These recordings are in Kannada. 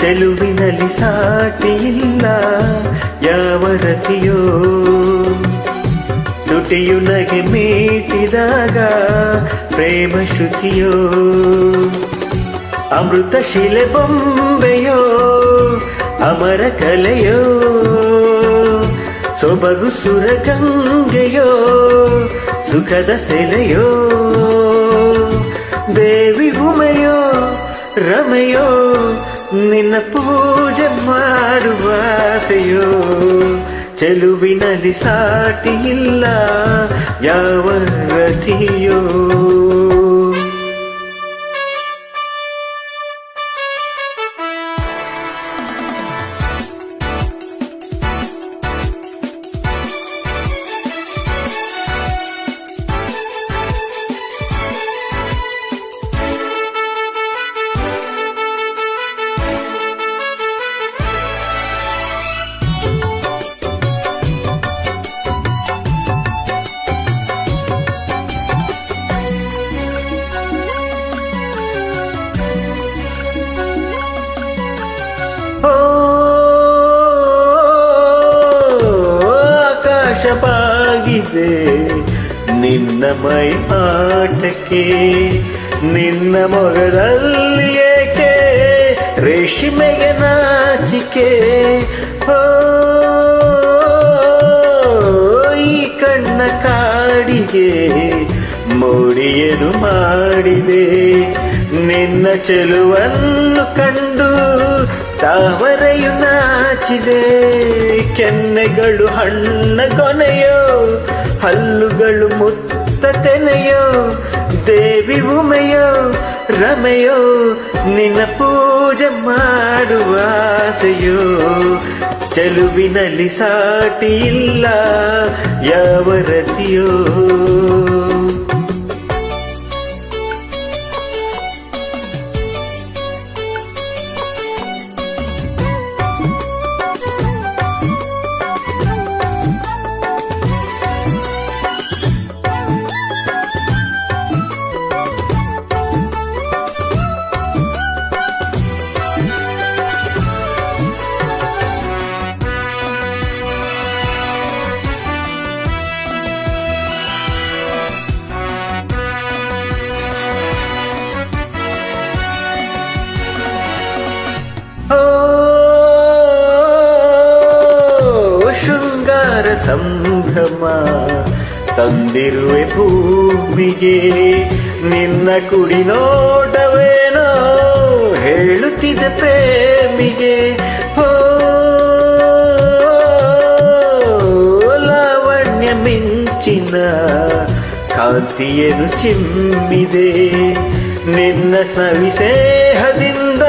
ಚೆಲುವಿನಲ್ಲಿ ಸಾಟಿ ಇಲ್ಲ ಯಾವ ರತಿಯೋ ದುಟಿಯು ನಗೆ ಮೀಟಿದಾಗ ಪ್ರೇಮ ಶ್ರುತಿಯೋ. ಅಮೃತ ಶಿಲೆ ಬೊಂಬೆಯೋ, ಅಮರ ಕಲೆಯೋ. ಸೊಬಗು ಸುರಗಂಗೆಯೋ ಸುಖದ ಸೆಲೆಯೋ. ದೇವಿ ಉಮೆಯೋ, ರಮೆಯೋ ನಿನ್ನ ಪೂಜೆ ಮಾಡುವ ಆಸೆಯೋ ಚೆಲುವಿನಲ್ಲಿ ಇಲ್ಲ ಯಾವ ರಥಿಯೋ ನಿನ್ನ ಮೈ ಆಟಕ್ಕೆ, ನಿನ್ನ ಮೊಗದಲ್ಲಿ ಏಕೆ ರೇಷ್ಮೆಗೆ ನಾಚಿಕೆ? ಈ ಕಣ್ಣ ಕಾಡಿಗೆ ಮೋಡಿಯನು ಮಾಡಿದೆ. ನಿನ್ನ ಚೆಲುವನ್ನು ಕಂಡು ತಾವರೆಯು ನಾಚಿದೆ ಕೆನ್ನೆಗಳು ಹಣ್ಣ ಕೊನೆಯೋ, ಹಲ್ಲುಗಳು ಮುತ್ತ ತೆನೆಯೋ, ದೇವಿ ಉಮೆಯೋ, ರಮೆಯೋ, ನಿನ್ನ ಪೂಜೆ ಮಾಡುವ ಆಸೆಯೋ, ಚೆಲುವಿನಲ್ಲಿ ಸಾಟಿ ಇಲ್ಲ, ಯಾವ ರತಿಯೋ. ಶೃಂಗಾರ ಸಂಭ್ರಮ ತಂದಿರುವೆ ಭೂಮಿಗೆ. ನಿನ್ನ ಕುಡಿ ನೋಟವೇನೋ ಹೇಳುತ್ತಿದ್ದ ಪ್ರೇಮಿಗೆ. ಓ ಲಾವಣ್ಯ ಮಿಂಚಿನ ಕಾಂತಿಯನ್ನು ಚಿಮ್ಮಿದೆ. ನಿನ್ನ ಸ್ನವಿಸೇಹದಿಂದ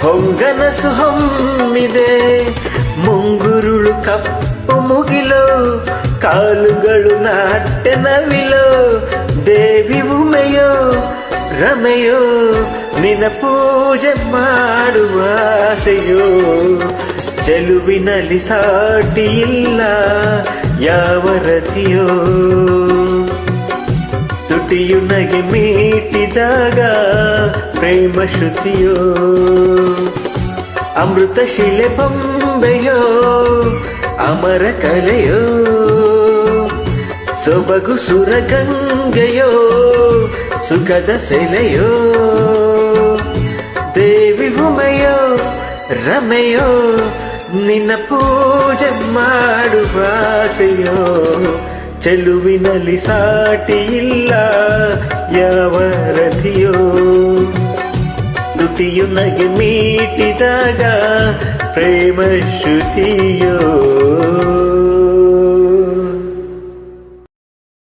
ಹೊಂಗನಸು ಹೊಮ್ಮಿದೆ. ಮುಂಗುರುಳು ಕಪ್ಪು ಮುಗಿಲು, ಕಾಲುಗಳು ನಾಟ್ಯ ನವಿಲು, ದೇವಿ ಉಮೆಯೋ, ರಮೆಯೋ, ನಿನ್ನ ಪೂಜೆ ಮಾಡುವ ಆಸೆಯೋ. ಚೆಲುವಿನಲ್ಲಿ ಸಾಟಿ ಇಲ್ಲ ಯಾವ ರತಿಯೋ ತುಟಿಯು ನಗೆ ಮೀಟಿದಾಗ ಪ್ರೇಮ ಶ್ರುತಿಯೋ. ಅಮೃತ ಶಿಲೆ ಬೊಂಬೆಯೋ ಅಮರ ಕಲೆಯೋ, ಸೊಬಗು ಸುರಗಂಗೆಯೋ ಸುಖದ ಸೆಲೆಯೋ, ದೇವಿ ಉಮೆಯೋ, ರಮೆಯೋ, ನಿನ್ನ ಪೂಜೆ ಮಾಡು ಭಾಸೆಯೋ ಚೆಲುವಿನಲ್ಲಿ ಸಾಟಿ ಇಲ್ಲ ಯಾವ ರಥಿಯೋ. ನುಟಿಯು ನಗೆ ಮೀಟಿದಾಗ ಪ್ರೇಮ ಶ್ರುತಿಯೋ